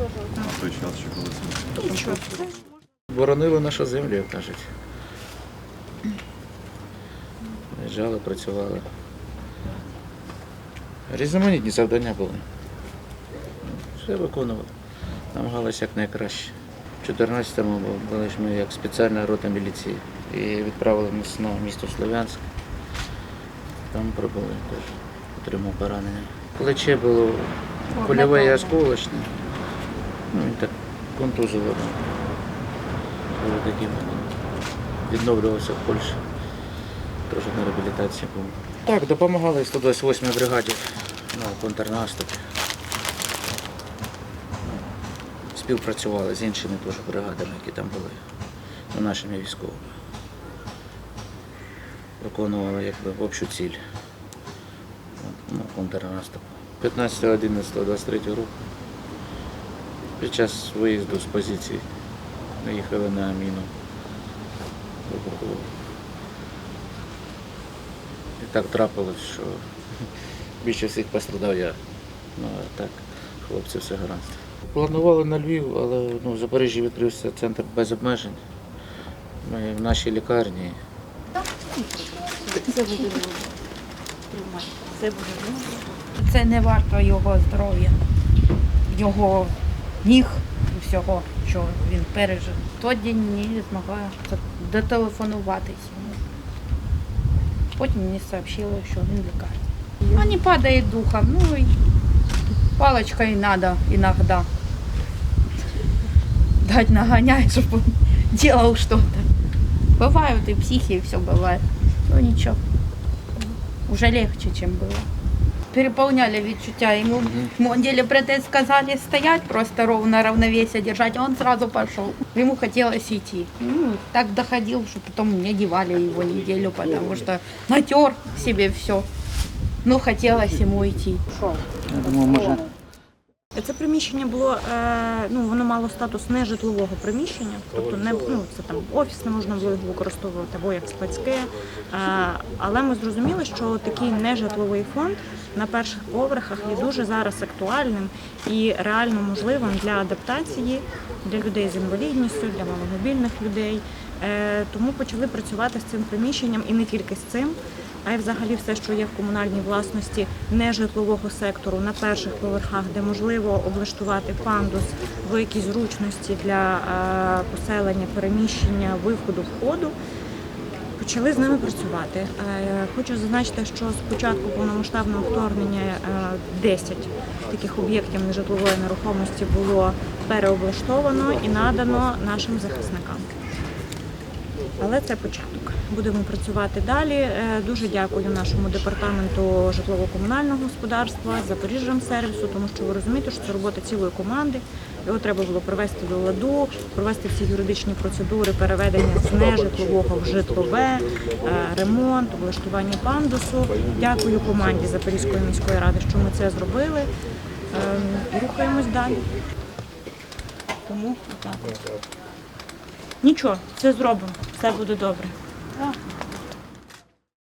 На той час ще коли це. Нічого. Боронили нашу землю, як кажуть. Виїжджали, працювали. Різноманітні завдання були. Все виконували. Намагалися якнайкраще. У 14-му були ж ми як спеціальна рота міліції і відправили нас на місто Слов'янськ. Там пробули отримав поранення. Плече було кульове і осколочне. Ну, і так контузило. Були такі. Відновлювався в Польщі. Теж на реабілітації був. Так, допомагали 128 й бригаді на контрнаступі. Співпрацювали з іншими теж бригадами, які там були, ну, нашими військовими. Виконували якби общу ціль. От, Ну, контрнаступ. 15.11.23 року під час виїзду з позиції наїхали на міну. вибухову. І так трапилось, що більше всіх пострадав я. Ну а так, хлопці все гаразд. Планували на Львів, але ну, в Запоріжжі відкрився центр без обмежень. Ми в нашій лікарні. Це буде добре. Це буде добре. Це не варто його здоров'я, його ніг, і всього, що він пережив. Тоді не змогла дотелефонуватись йому. Потім мені сообщили, що він в лікарні. А не падає духом, ну і палочкой надо иногда дать нагонять, чтобы он делал что-то. Бывают и психи, и все бывает. Ну ничего. Уже легче, чем было. Переполняли відчуття. Ему в отделе протез сказали стоять, просто ровно равновесие держать, а он сразу пошел. Ему хотелось идти. Ну, так доходил, что потом не одевали его неделю, потому что натер себе все. Ну, хотелось ему идти. Я думаю, Це приміщення було, е, ну воно мало статус нежитлового приміщення, тобто не ну, це там офісне можна було використовувати або як складське. Е, але ми зрозуміли, що такий нежитловий фонд на перших поверхах є дуже зараз актуальним і реально можливим для адаптації для людей з інвалідністю, для маломобільних людей. Е, тому почали працювати з цим приміщенням і не тільки з цим а й взагалі все, що є в комунальній власності нежитлового сектору на перших поверхах, де можливо облаштувати пандус в якійсь зручності для е, поселення, переміщення, виходу, входу. Почали з ними працювати. Е, Хочу зазначити, що з початку повномасштабного вторгнення е, 10 таких об'єктів нежитлової нерухомості було переоблаштовано і надано нашим захисникам. Але це початок. Будемо працювати далі. Е, Дуже дякую нашому департаменту житлово-комунального господарства, Запоріжжям сервісу, тому що ви розумієте, що це робота цілої команди. Його треба було привести до ладу, провести всі юридичні процедури переведення з нежитлового в житлове, е, ремонт, облаштування пандусу. Дякую команді Запорізької міської ради, що ми це зробили. Ем, рухаємось далі. Тому так. Нічого, все зробимо, все буде добре.